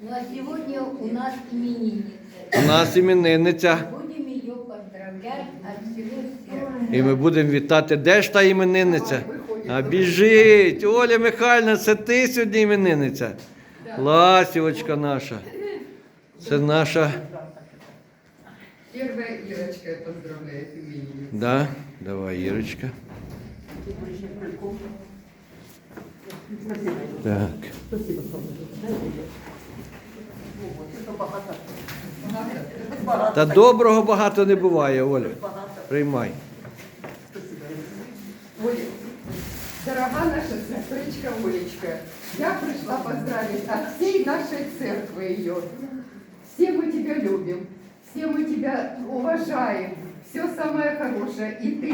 Ну а сегодня у нас именинница. У нас іменинниця. Будем ее поздравлять от всего сердца. І ми будемо вітати. Де ж та іменинниця? А біжить! Оля Михайлівна, це ти сьогодні іменинниця. Ласівочка наша. Це наша. Первая Ирочка поздравляет именинницу. Да? Давай, Ірочка. Так. Та доброго багато не буває, Оля. Приймай. Оля, дорога наша сестричка Олечка, я пришла поздравить от всей нашей церкви ее. Все мы тебя любим, все мы тебя уважаем, все самое хорошее, и ты,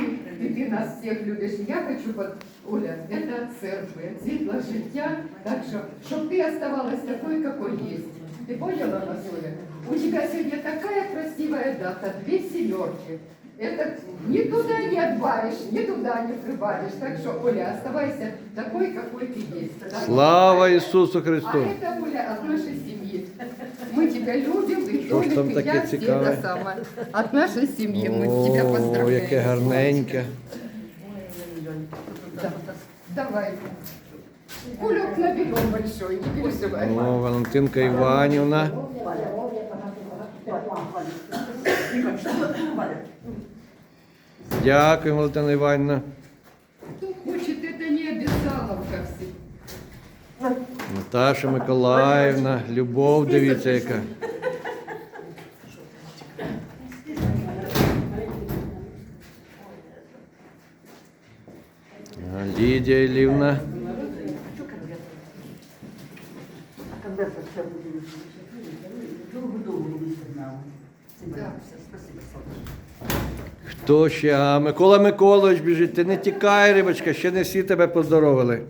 и ты нас всех любишь. Я хочу, под... Оля, это от церкви, от світла життя, так что, чтобы ты оставалась такой, какой есть. Ты поняла нас, Оля? У тебя сегодня такая красивая дата, две семерки. Это ни туда не отбавишь, ни туда не прибавишь. Так что, Оля, оставайся такой, какой ты есть. Да? Слава Ісусу А Христу! это, Оля, от нашей семьи. Мы тебя любим, и Что ж Толик, там таке я, все цікаве? это самое. От нашей семьи мы тебя О, поздравляем. яке гарненьке. Да. Давай. Кулек наберем большой, не переживай. О, Валентинка Іванівна. Дякую, Валентина Іванівна. Кто хочет, это не обязаловка все. Наташа Миколаївна, любов, дивіться яка. Лідія Ілівна. Да. Хто ще? А, Микола Миколаївич біжить. Ти не тікай, рибочка, ще не всі тебе поздоровили.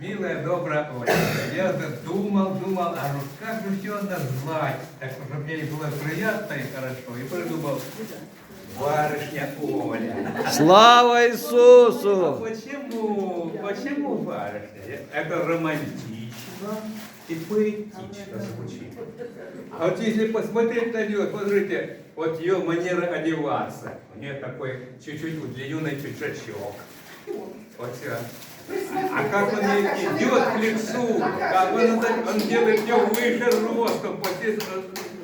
Милая, добрая Оля, я вот думал, думал, а ну как же все назвать, так чтобы мне было приятно и хорошо, и придумал, барышня Оля. Слава А Ісусу! почему, почему барышня? Это романтично поэтично звучит. А вот если посмотреть на нее, смотрите, вот ее манера одеваться, у нее такой чуть-чуть удлиненный пиджачок. Вот всё. А как он идет к лицу, как он, он делает ее выше ростом, почти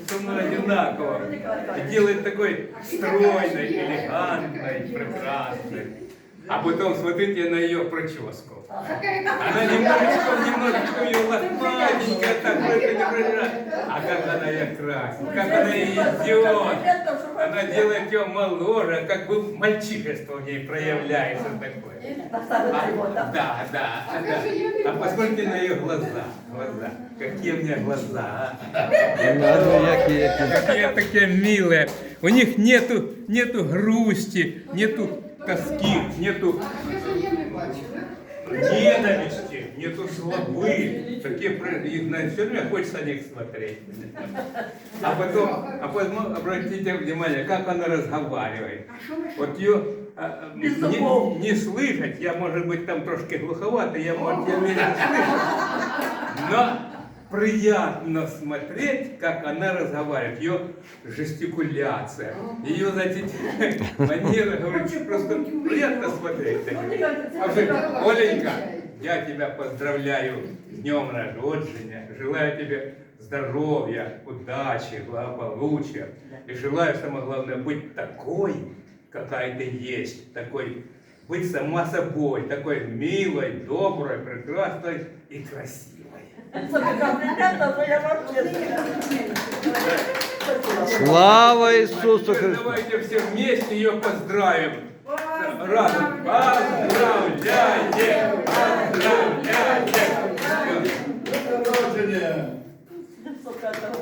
со мной одинаково. И делает такой стройной, элегантной, прекрасной. А потом смотрите на ее прическу. Какая Она немножечко, немножечко ее лохматенькая, такой не А как она ее красит, как она идет. Она делает ее моложе, как бы мальчишество в ней проявляется такое. А, да, да, да. А посмотрите на ее глаза. Глаза. Какие у меня глаза. а. Ну. Какие такие милые. У них нету, нету грусти, нету тоски, нету же я не бачу, да? ненависти, нету злобы. Такие, про- их на все время хочется на них смотреть. А потом, а потом обратите внимание, как она разговаривает. Вот ее а, а, не, не слышать, я, может быть, там трошки глуховатый, я, может, я меня не слышу. Но приятно смотреть, как она разговаривает, ее жестикуляция, ее, знаете, манера говорить, просто приятно смотреть. Оленька, я тебя поздравляю с днем рождения, желаю тебе здоровья, удачи, благополучия. И желаю, самое главное, быть такой, какая ты есть, такой, быть сама собой, такой милой, доброй, прекрасной и красивой. Слава Ісусу Христу! Давайте все вместе ее поздравим. Разом. Поздравляем! Поздравляем!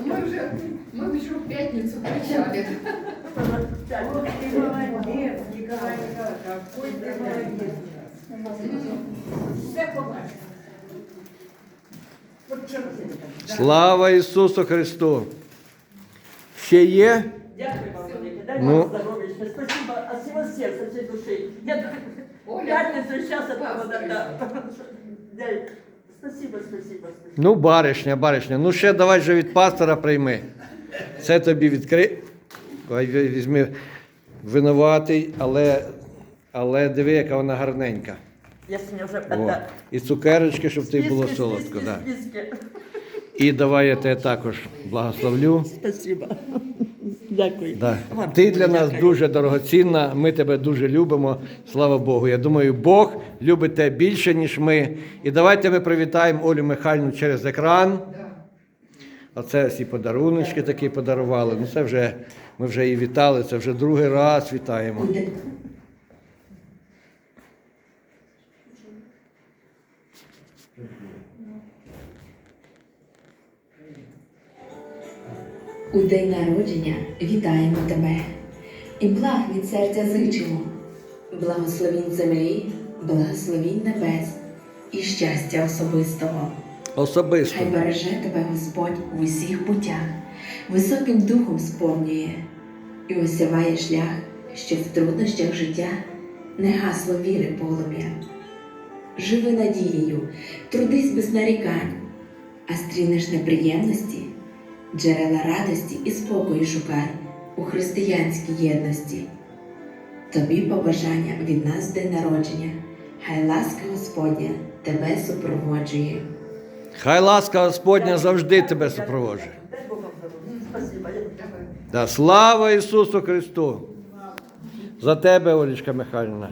Мы уже, мы уже в пятницу кричали. Слава Ісусу Христу! Ще є? Дякую вам велике. Дай Ну. вам здоров'я. Спасибо от всего сердца, всей души. Я Оля, пятницу сейчас. Дай Спасибо, спасибо, спасибо. Ну, баришня, баришня. Ну ще давай же від пастора прийми. Це тобі відкри. Ой, Візьми винуватий, але, але диви, яка вона гарненька. Я уже О. І цукерочки, щоб тобі було солодко. Да. І давай я тебе також благословлю. Спасибо. Дякую. Да. Ти для нас дуже дорогоцінна, ми тебе дуже любимо. Слава Богу. Я думаю, Бог любить тебе більше, ніж ми. І давайте ми привітаємо Олю Михайлівну через екран. Оце всі подаруночки такі подарували. Ну це вже ми вже її вітали, це вже другий раз вітаємо. У день народження вітаємо тебе і благ від серця зичимо, благословінь землі, благословінь небес і щастя особистого. Особисто. Хай береже тебе Господь в усіх путях, високим духом сповнює і осяває шлях, що в труднощах життя не гасло віри полум'я. Живи надією, трудись без нарікань, а стрінеш неприємності, джерела радості і спокою шукай у християнській єдності. Тобі побажання від нас день народження, хай ласка Господня тебе супроводжує. Хай ласка Господня завжди тебе супроводжує. Да, слава Ісусу Христу! За тебе, Олічка Михайлівна.